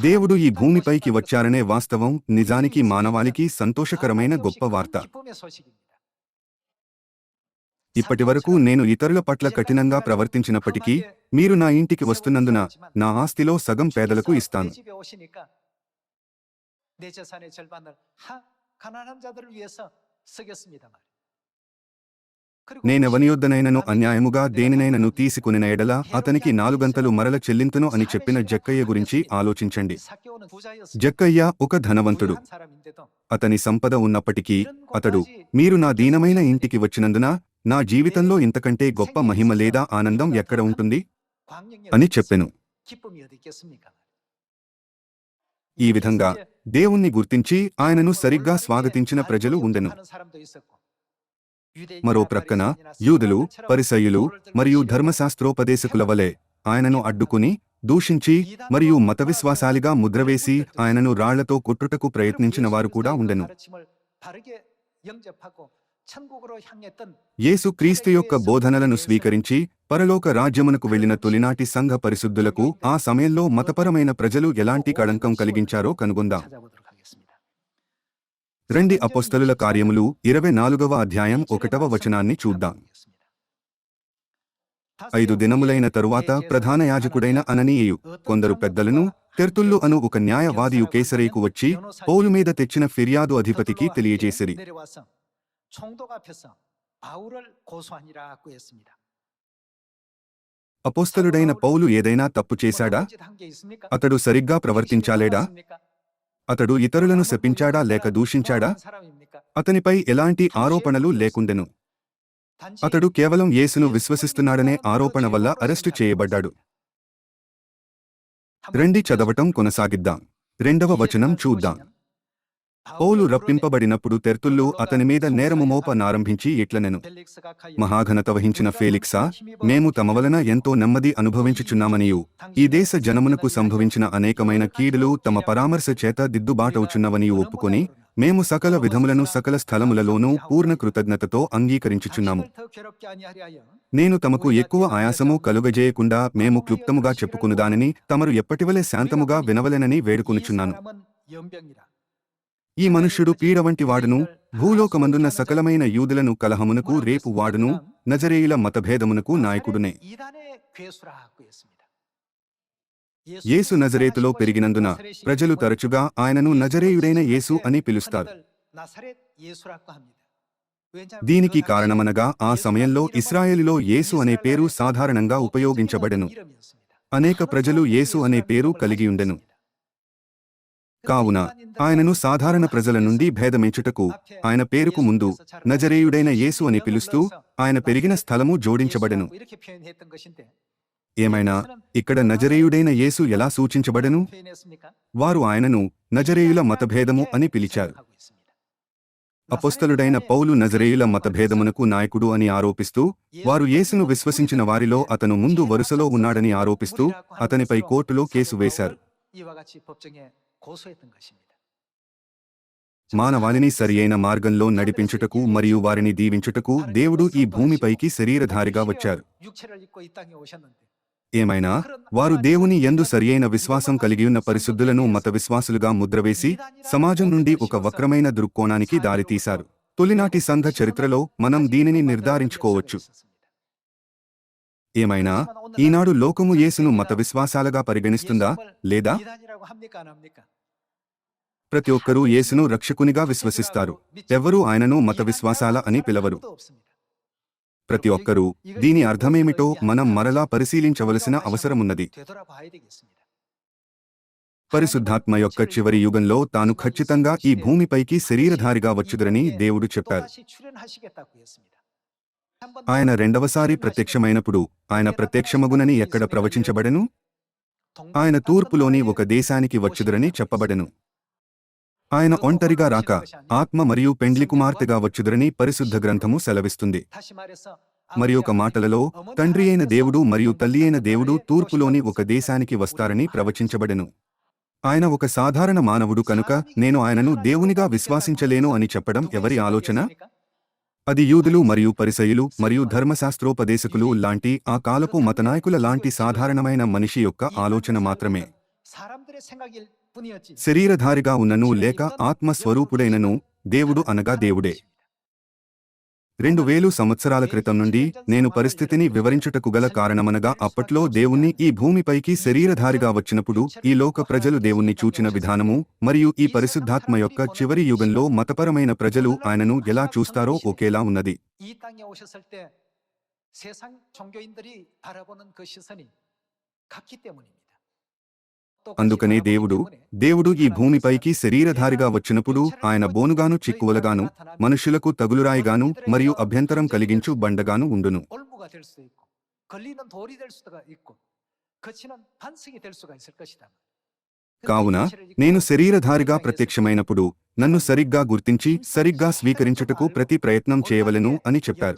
దేవుడు ఈ భూమిపైకి వచ్చారనే వాస్తవం నిజానికి మానవాళికి సంతోషకరమైన గొప్ప వార్త ఇప్పటివరకు నేను ఇతరుల పట్ల కఠినంగా ప్రవర్తించినప్పటికీ మీరు నా ఇంటికి వస్తున్నందున నా ఆస్తిలో సగం పేదలకు ఇస్తాను 집에 오시니까 내 재산의 절반을 하, 가난한 자들을 위해서 쓰겠습니다 నేను నేనెవనియొద్దనైనను అన్యాయముగా దేనినైనను తీసుకుని ఎడలా అతనికి నాలుగంతలు మరల చెల్లింతును అని చెప్పిన జక్కయ్య గురించి ఆలోచించండి. జక్కయ్య ఒక ధనవంతుడు. అతని సంపద ఉన్నప్పటికీ అతడు మీరు నా దీనమైన ఇంటికి వచ్చినందున నా జీవితంలో ఇంతకంటే గొప్ప మహిమ లేదా ఆనందం ఎక్కడ ఉంటుంది? అని చెప్పెను. ఈ విధంగా దేవుణ్ణి గుర్తించి ఆయనను సరిగ్గా స్వాగతించిన ప్రజలు ఉండెను మరో ప్రక్కన యూదులు పరిసయులు మరియు ధర్మశాస్త్రోపదేశకుల వలె ఆయనను అడ్డుకుని దూషించి మరియు మత విశ్వాసాలిగా ముద్రవేసి ఆయనను రాళ్ళతో కొట్టుటకు ప్రయత్నించిన వారు కూడా ఉండెను. యేసు క్రీస్తు యొక్క బోధనలను స్వీకరించి పరలోక రాజ్యమునకు వెళ్ళిన తొలినాటి సంఘ పరిశుద్ధులకు ఆ సమయంలో మతపరమైన ప్రజలు ఎలాంటి కళంకం కలిగించారో కనుగొందాం. రెండి అపోస్తలుల కార్యములు ఇరవై నాలుగవ అధ్యాయం ఒకటవ వచనాన్ని చూద్దాం. ఐదు దినములైన తరువాత ప్రధాన యాజకుడైన అననీయు కొందరు పెద్దలను తెర్తుల్లు అను ఒక న్యాయవాదియు కేసరేకు వచ్చి పౌలు మీద తెచ్చిన ఫిర్యాదు అధిపతికి తెలియజేసిరి. అపోస్తలుడైన పౌలు ఏదైనా తప్పు చేశాడా? అతడు సరిగ్గా ప్రవర్తించాలేడా? అతడు ఇతరులను శపించాడా లేక దూషించాడా? అతనిపై ఎలాంటి ఆరోపణలు లేకుండెను. అతడు కేవలం యేసును విశ్వసిస్తున్నాడనే ఆరోపణ వల్ల అరెస్టు చేయబడ్డాడు. రెండి చదవటం కొనసాగిద్దాం. రెండవ వచనం చూద్దాం. పౌలు రప్పింపబడినప్పుడు తెర్తుల్లు అతని మీద నేరము మోపనారంభించి ఇట్లనెను మహాఘనత వహించిన ఫేలిక్సా మేము తమ వలన ఎంతో నెమ్మది అనుభవించుచున్నామనియు. ఈ దేశ జనమునకు సంభవించిన అనేకమైన కీడులు తమ పరామర్శ చేత దిద్దుబాటవుచున్నవనియు ఒప్పుకొని మేము సకల విధములను సకల స్థలములలోనూ పూర్ణ కృతజ్ఞతతో అంగీకరించుచున్నాము. నేను తమకు ఎక్కువ ఆయాసము కలుగజేయకుండా మేము క్లుప్తముగా చెప్పుకునుదానని తమరు ఎప్పటివలే శాంతముగా వినవలెనని వేడుకొనుచున్నాను. ఈ మనుష్యుడు పీడ వంటి వాడును భూలోకమందున్న సకలమైన యూదులను కలహమునకు రేపు వాడును నజరేయుల మతభేదమునకు నాయకుడునే. యేసు నజరేతులో పెరిగినందున ప్రజలు తరచుగా ఆయనను నజరేయుడైన యేసు అని పిలుస్తారు. దీనికి కారణమనగా ఆ సమయంలో ఇస్రాయేలులో యేసు అనే పేరు సాధారణంగా ఉపయోగించబడెను. అనేక ప్రజలు యేసు అనే పేరు కలిగియుండెను కావున ఆయనను సాధారణ ప్రజల నుండి భేదమించుటకు ఆయన పేరుకు ముందు నజరేయుడైన యేసు అని పిలుస్తూ ఆయన పెరిగిన స్థలము జోడించబడెను. ఏమైనా ఇక్కడ నజరేయుడైన యేసు ఎలా సూచించబడెను? వారు ఆయనను నజరేయుల మతభేదము అని పిలిచారు. అపోస్తలుడైన పౌలు నజరేయుల మతభేదమునకు నాయకుడు అని ఆరోపిస్తూ వారు యేసును విశ్వసించిన వారిలో అతను ముందు వరుసలో ఉన్నాడని ఆరోపిస్తూ అతనిపై కోర్టులో కేసు వేశారు. మానవాళిని సరియైన మార్గంలో నడిపించుటకు మరియు వారిని దీవించుటకు దేవుడు ఈ భూమిపైకి శరీరధారిగా వచ్చారు. ఏమైనా? వారు దేవుని ఎందు సరియైన విశ్వాసం కలిగియున్న పరిశుద్ధులను మత విశ్వాసులుగా ముద్రవేసి సమాజం నుండి ఒక వక్రమైన దృక్కోణానికి దారితీశారు. తొలినాటి సంఘ చరిత్రలో మనం దీనిని నిర్ధారించుకోవచ్చు. ఏమైనా ఈనాడు లోకము యేసును మత విశ్వాసాలుగా పరిగణిస్తుందా? లేదా? ప్రతి ఒక్కరూ యేసును రక్షకునిగా విశ్వసిస్తారు. ఎవ్వరూ ఆయనను మత విశ్వాసాల అని పిలవరు. ప్రతి ఒక్కరూ దీని అర్థమేమిటో మనం మరలా పరిశీలించవలసిన అవసరమున్నది. పరిశుద్ధాత్మ యొక్క చివరి యుగంలో తాను ఖచ్చితంగా ఈ భూమిపైకి శరీరధారిగా వచ్చుదరని దేవుడు చెప్పారు. ఆయన రెండవసారి ప్రత్యక్షమైనప్పుడు ఆయన ప్రత్యక్షమగునని ఎక్కడ ప్రవచించబడెను? ఆయన తూర్పులోని ఒక దేశానికి వచ్చుదురని చెప్పబడెను. ఆయన ఒంటరిగా రాక ఆత్మ మరియు పెండ్లి కుమార్తెగా వచ్చుదరని పరిశుద్ధ గ్రంథము సెలవిస్తుంది. మరి ఒక మాటలలో తండ్రి అయిన దేవుడు మరియు తల్లి అయిన దేవుడు తూర్పులోని ఒక దేశానికి వస్తారని ప్రవచించబడెను. ఆయన ఒక సాధారణ మానవుడు కనుక నేను ఆయనను దేవునిగా విశ్వాసించలేను అని చెప్పడం ఎవరి ఆలోచన? అది యూదులు మరియు పరిసయులు మరియు ధర్మశాస్త్రోపదేశకులు లాంటి ఆ కాలపు మతనాయకుల లాంటి సాధారణమైన మనిషి యొక్క ఆలోచన మాత్రమే. శరీరధారిగా ఉన్నను లేక ఆత్మస్వరూపుడైనను దేవుడు అనగా దేవుడే. రెండు వేలు సంవత్సరాల క్రితం నుండి నేను పరిస్థితిని వివరించుటకు గల కారణమనగా అప్పట్లో దేవుణ్ణి ఈ భూమిపైకి శరీరధారిగా వచ్చినప్పుడు ఈ లోక ప్రజలు దేవుణ్ణి చూచిన విధానము మరియు ఈ పరిశుద్ధాత్మ యొక్క చివరి యుగంలో మతపరమైన ప్రజలు ఆయనను ఎలా చూస్తారో ఒకేలా ఉన్నది 이 땅에 오셨을 때 세상 종교인들이 바라보는 그 시선이 같기 때문입니다. అందుకనే దేవుడు దేవుడు ఈ భూమిపైకి శరీరధారిగా వచ్చినప్పుడు ఆయన బోనుగాను చిక్కువలగాను మనుషులకు తగులురాయిగాను మరియు అభ్యంతరం కలిగించు బండగాను ఉండును. కావున నేను శరీరధారిగా ప్రత్యక్షమైనప్పుడు నన్ను సరిగ్గా గుర్తించి సరిగ్గా స్వీకరించుటకు ప్రతి ప్రయత్నం చేయవలను అని చెప్పారు.